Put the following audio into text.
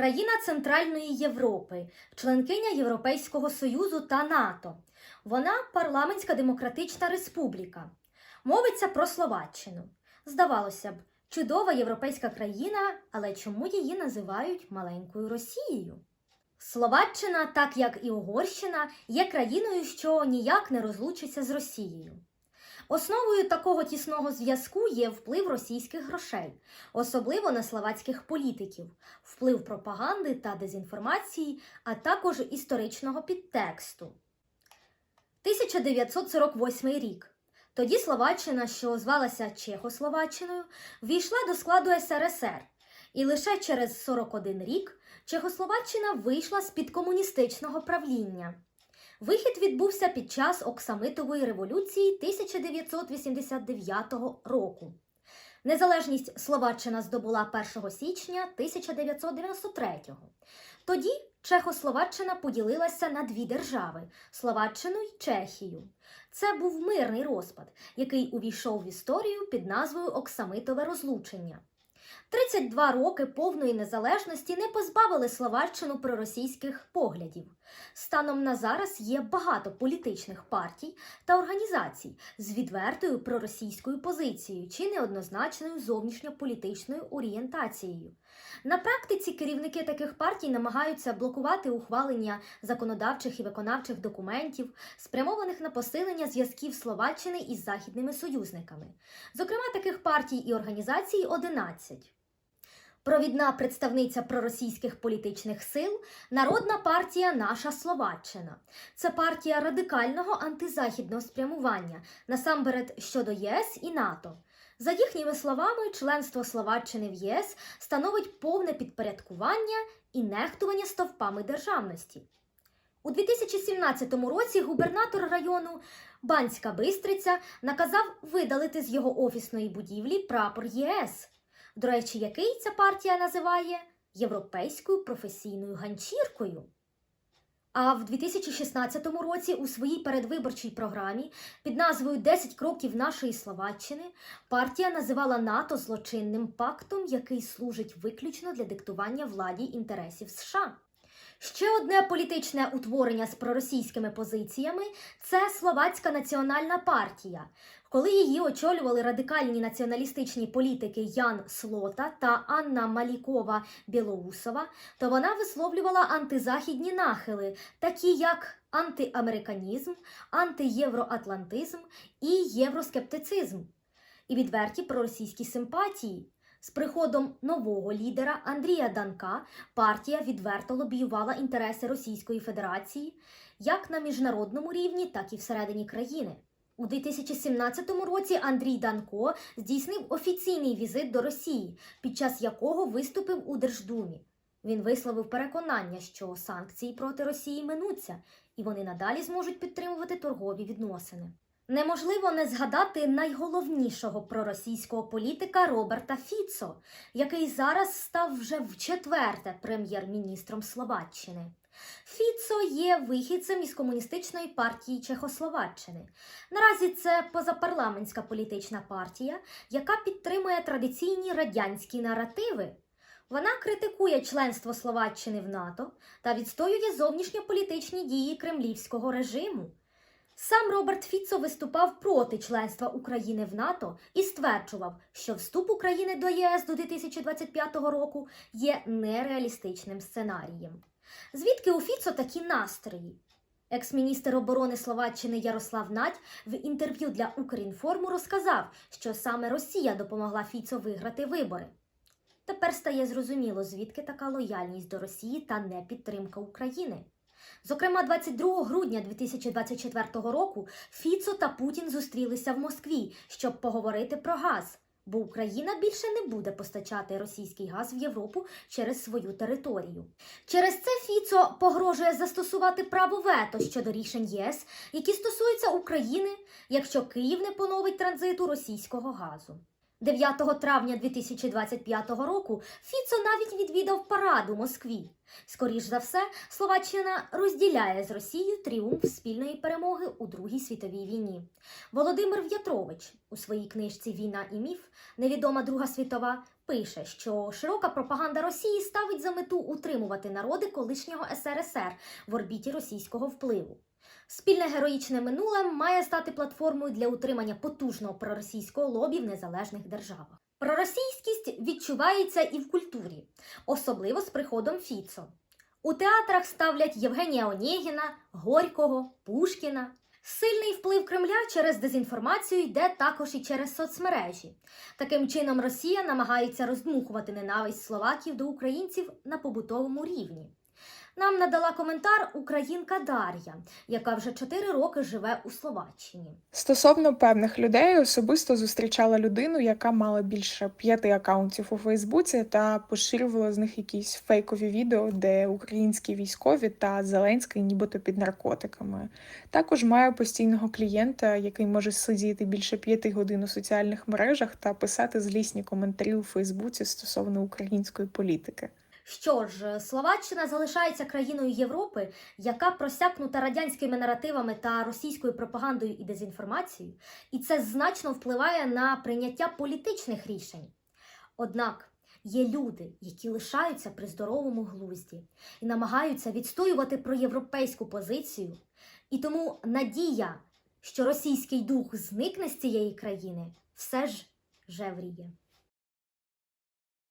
країна Центральної Європи, членкиня Європейського Союзу та НАТО. Вона парламентська демократична республіка. Мовиться про Словаччину. Здавалося б, чудова європейська країна, але чому її називають маленькою Росією? Словаччина, так як і Угорщина, є країною, що ніяк не розлучиться з Росією. Основою такого тісного зв'язку є вплив російських грошей, особливо на словацьких політиків, вплив пропаганди та дезінформації, а також історичного підтексту. 1948 рік. Тоді Словаччина, що звалася Чехословаччиною, війшла до складу СРСР, і лише через 41 рік Чехословаччина вийшла з-під комуністичного правління. Вихід відбувся під час Оксамитової революції 1989 року. Незалежність Словаччина здобула 1 січня 1993-го. Тоді Чехословаччина поділилася на дві держави Словаччину й Чехію. Це був мирний розпад, який увійшов в історію під назвою Оксамитове розлучення. 32 роки повної незалежності не позбавили Словаччину проросійських поглядів. Станом на зараз є багато політичних партій та організацій з відвертою проросійською позицією чи неоднозначною зовнішньополітичною орієнтацією. На практиці керівники таких партій намагаються блокувати ухвалення законодавчих і виконавчих документів, спрямованих на посилення зв'язків Словаччини із західними союзниками. Зокрема, таких партій і організацій 11. Провідна представниця проросійських політичних сил Народна партія Наша Словаччина. Це партія радикального антизахідного спрямування, насамперед щодо ЄС і НАТО. За їхніми словами, членство Словаччини в ЄС становить повне підпорядкування і нехтування стовпами державності. У 2017 році губернатор району Банська Бистриця наказав видалити з його офісної будівлі прапор ЄС, до речі, який ця партія називає Європейською професійною ганчіркою. А в 2016 році у своїй передвиборчій програмі під назвою «10 кроків нашої Словаччини партія називала НАТО злочинним пактом, який служить виключно для диктування владі інтересів США. Ще одне політичне утворення з проросійськими позиціями це Словацька національна партія. Коли її очолювали радикальні націоналістичні політики Ян Слота та Анна Малікова Білоусова, то вона висловлювала антизахідні нахили, такі як антиамериканізм, антиєвроатлантизм і євроскептицизм, і відверті проросійські симпатії. З приходом нового лідера Андрія Данка партія відверто лобіювала інтереси Російської Федерації як на міжнародному рівні, так і всередині країни. У 2017 році Андрій Данко здійснив офіційний візит до Росії, під час якого виступив у Держдумі. Він висловив переконання, що санкції проти Росії минуться, і вони надалі зможуть підтримувати торгові відносини. Неможливо не згадати найголовнішого проросійського політика Роберта Фіцо, який зараз став вже вчетверте прем'єр-міністром Словаччини. Фіцо є вихідцем із комуністичної партії Чехословаччини. Наразі це позапарламентська політична партія, яка підтримує традиційні радянські наративи. Вона критикує членство Словаччини в НАТО та відстоює зовнішньополітичні дії кремлівського режиму. Сам Роберт Фіцо виступав проти членства України в НАТО і стверджував, що вступ України до ЄС до 2025 року є нереалістичним сценарієм. Звідки у Фіцо такі настрої? Екс-міністр оборони Словаччини Ярослав Надь в інтерв'ю для Укрінформу розказав, що саме Росія допомогла Фіцо виграти вибори. Тепер стає зрозуміло, звідки така лояльність до Росії та непідтримка України. Зокрема, 22 грудня 2024 року Фіцо та Путін зустрілися в Москві, щоб поговорити про газ, бо Україна більше не буде постачати російський газ в Європу через свою територію. Через це Фіцо погрожує застосувати право вето щодо рішень ЄС, які стосуються України, якщо Київ не поновить транзиту російського газу. 9 травня 2025 року Фіцо навіть відвідав парад у Москві. Скоріш за все, Словаччина розділяє з Росією тріумф спільної перемоги у Другій світовій війні. Володимир В'ятрович у своїй книжці Війна і міф Невідома Друга світова пише, що широка пропаганда Росії ставить за мету утримувати народи колишнього СРСР в орбіті російського впливу. Спільне героїчне минуле має стати платформою для утримання потужного проросійського лобі в незалежних державах. Проросійськість відчувається і в культурі, особливо з приходом Фіцо. У театрах ставлять Євгенія Онєгіна, Горького, Пушкіна. Сильний вплив Кремля через дезінформацію йде також і через соцмережі. Таким чином, Росія намагається роздмухувати ненависть словаків до українців на побутовому рівні. Нам надала коментар українка Дар'я, яка вже 4 роки живе у Словаччині. Стосовно певних людей, особисто зустрічала людину, яка мала більше п'яти акаунтів у Фейсбуці та поширювала з них якісь фейкові відео, де українські військові та Зеленський нібито під наркотиками. Також маю постійного клієнта, який може сидіти більше п'яти годин у соціальних мережах та писати злісні коментарі у Фейсбуці стосовно української політики. Що ж, Словаччина залишається країною Європи, яка просякнута радянськими наративами та російською пропагандою і дезінформацією, і це значно впливає на прийняття політичних рішень. Однак є люди, які лишаються при здоровому глузді і намагаються відстоювати проєвропейську позицію, і тому надія, що російський дух зникне з цієї країни, все ж жевріє.